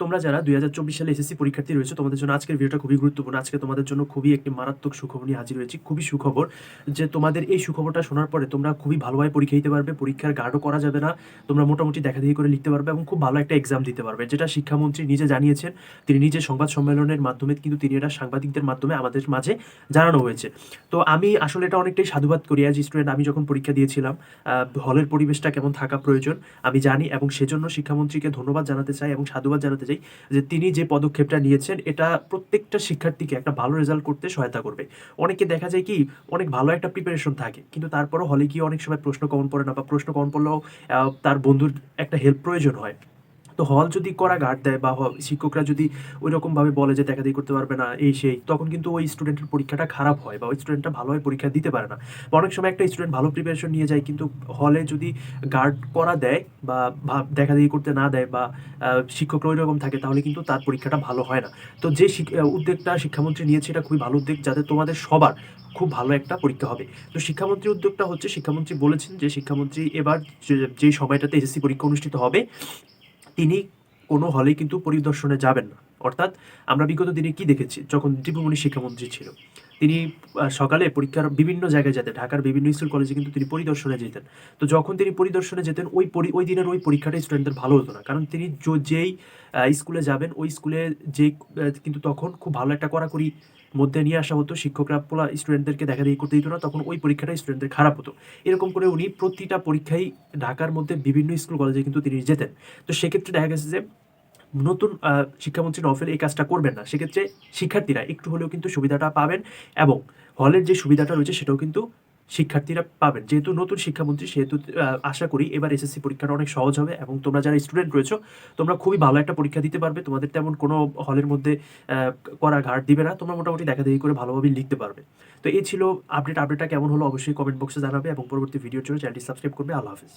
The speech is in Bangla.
তোমরা যারা দুই হাজার চব্বিশ সালে এসএসসি পরীক্ষার্থী রয়েছে, তোমাদের জন্য আজকের ভিডিওটা খুবই গুরুত্বপূর্ণ। আজকে তোমাদের জন্য খুবই একটি মারাত্মক সুখবর নিয়ে হাজির হয়েছি। খুবই সুখবর যে তোমাদের এই সুখবরটা শোনার পরে তোমরা খুবই ভালোভাবে পরীক্ষা দিতে পারবে, পরীক্ষার গার্ডও করা যাবে না। তোমরা মোটামুটি দেখা দেখি করে লিখতে পারবে এবং খুব ভালো একটা এক্সাম দিতে পারবে, যেটা শিক্ষামন্ত্রী নিজে জানিয়েছেন। তিনি নিজে সংবাদ সম্মেলনের মাধ্যমে, কিন্তু তিনি এটা সাংবাদিকদের মাধ্যমে আমাদের মাঝে জানানো হয়েছে। তো আমি আসলে এটা অনেকটাই সাধুবাদ করি অ্যাজ স্টুডেন্ট আমি যখন পরীক্ষা দিয়েছিলাম হলের পরিবেশটা কেমন থাকা প্রয়োজন আমি জানি এবং সেজন্য শিক্ষামন্ত্রীকে ধন্যবাদ জানাতে চাই এবং সাধুবাদ জানাতে চাই যে তিনি যে পদক্ষেপটা নিয়েছেন, এটা প্রত্যেকটা শিক্ষার্থীকে একটা ভালো রেজাল্ট করতে সহায়তা করবে। অনেকে দেখা যায় কি, অনেক ভালো একটা প্রিপারেশন থাকে, কিন্তু তারপরও হলে গিয়ে অনেক সময় প্রশ্ন কমন পড়ে না বা প্রশ্ন কমন পড়লেও তার বন্ধুর একটা হেল্প প্রয়োজন হয়। তো হল যদি করা গার্ড দেয় বা শিক্ষকরা যদি ওই রকমভাবে বলে যে দেখা করতে পারবে না, এই সেই, তখন কিন্তু ওই স্টুডেন্টের পরীক্ষাটা খারাপ হয় বা ওই স্টুডেন্টটা ভালোভাবে পরীক্ষা দিতে পারে না। বা অনেক সময় একটা স্টুডেন্ট ভালো প্রিপারেশন নিয়ে যায় কিন্তু হলে যদি গার্ড করা দেয় বা দেখা দেখি করতে না দেয় বা শিক্ষকরা ওই রকম থাকে তাহলে কিন্তু তার পরীক্ষাটা ভালো হয় না। তো যে উদ্যোগটা শিক্ষামন্ত্রী নিয়েছে এটা খুবই ভালো উদ্যোগ যাতে তোমাদের সবার খুব ভালো একটা পরীক্ষা হবে। তো শিক্ষামন্ত্রী উদ্যোগটা হচ্ছে শিক্ষামন্ত্রী বলেছেন যে শিক্ষামন্ত্রী এবার যে সময়টাতে এসএসসি পরীক্ষা অনুষ্ঠিত হবে তিনি কোনো হলে কিন্তু পরিদর্শনে যাবেন না। অর্থাৎ আমরা বিগত দিনে কি দেখেছি? যখন দীপুমণি শিক্ষামন্ত্রী ছিল। তিনি সকালে পরীক্ষার বিভিন্ন জায়গায় যেতেন। ঢাকার বিভিন্ন স্কুল, কলেজে কিন্তু তিনি পরিদর্শনে যেতেন। তো যখন তিনি পরিদর্শনে যেতেন, ওই ওই দিনের ওই পরীক্ষাটা স্টুডেন্টদের ভালো হতো না। কারণ তিনি যেই স্কুলে যাবেন, ওই স্কুলে যে কিন্তু তখন খুব ভালো একটা কড়াকড়ি মধ্যে নিয়ে আসা হতো। শিক্ষকরা পোলা স্টুডেন্টদেরকে দেখা দেখি করতে দিত না। তখন ওই পরীক্ষাটা স্টুডেন্টদের খারাপ হতো। এরকম করে উনি প্রতিটা পরীক্ষায় ঢাকার মধ্যে বিভিন্ন স্কুল, কলেজে কিন্তু তিনি যেতেন। তো সেক্ষেত্রে দেখা গেছে যে নতুন শিক্ষামন্ত্রী নফেল এই কাজটা করবেন না। সেক্ষেত্রে শিক্ষার্থীরা একটু হলেও কিন্তু সুবিধাটা পাবেন এবং হলের যে সুবিধাটা রয়েছে সেটাও কিন্তু শিক্ষার্থীরা পাবেন। যেহেতু নতুন শিক্ষামন্ত্রী, সেহেতু আশা করি এবার এসএসসি পরীক্ষাটা অনেক সহজ হবে এবং তোমরা যারা স্টুডেন্ট রয়েছো, তোমরা খুবই ভালো একটা পরীক্ষা দিতে পারবে। তোমাদের তেমন কোনো হলের মধ্যে করা ঘাট দিবে না। তোমরা মোটামুটি দেখা দেখি করে ভালোভাবে লিখতে পারবে। তো এই ছিল আপডেট। আপডেটটা কেমন হলো অবশ্যই কমেন্ট বক্সে জানাবে এবং পরবর্তী ভিডিওর জন্য চ্যানেলটি সাবস্ক্রাইব করবে। আল্লাহ হাফিজ।